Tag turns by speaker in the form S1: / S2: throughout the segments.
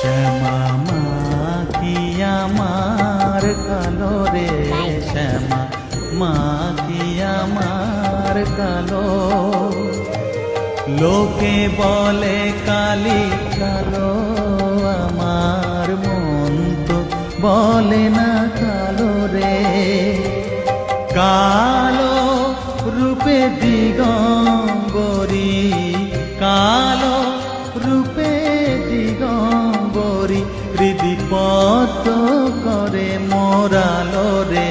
S1: শ্যামা মা কি আমার কালো রে শ্যামা মা কি আমার কালো। লোকে বলে কালি কালো, আমার মন তো বলে না কালো রে। কালো রূপে দিগম্বরী, কালো রূপে দিগম্বরী হৃদিপত করে মোরালো রে।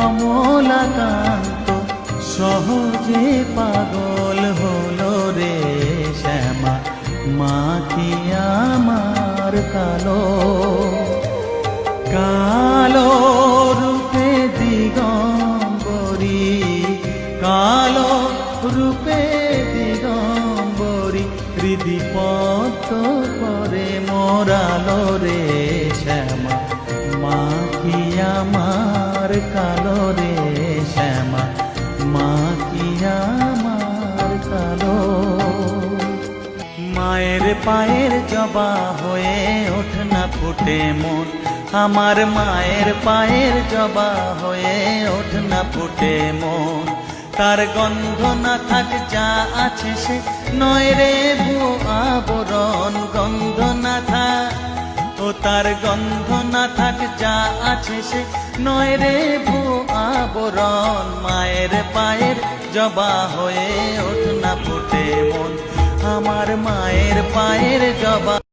S1: কমলাকান্ত, সহজে পাগল হলো রে শ্যামা। মা কি আমার কালো কালো রূপে দিগম্বরী, কালো রূপে দিগম্বরী হৃদিপত করে মোরালো রে শ্যামা। মা কি আমার কালো রে শ্যামা, মা কি আমার কালো? মায়ের পায়ের জবা হয়ে ওঠ না ফুটে মন, আমার মায়ের পায়ের জবা হয়ে ওঠ না ফুটে মন। তার গন্ধ না থাক, যা আছে সে, নয় রে ভু আবরণ গন্ধ না থাক। ও তার গন্ধ না থাক, যা আছে সে নয় রে ভু আবরণ। মায়ের পায়ের জবা হয়ে ওঠ না ফুটে মন, আমার মায়ের পায়ের জবা।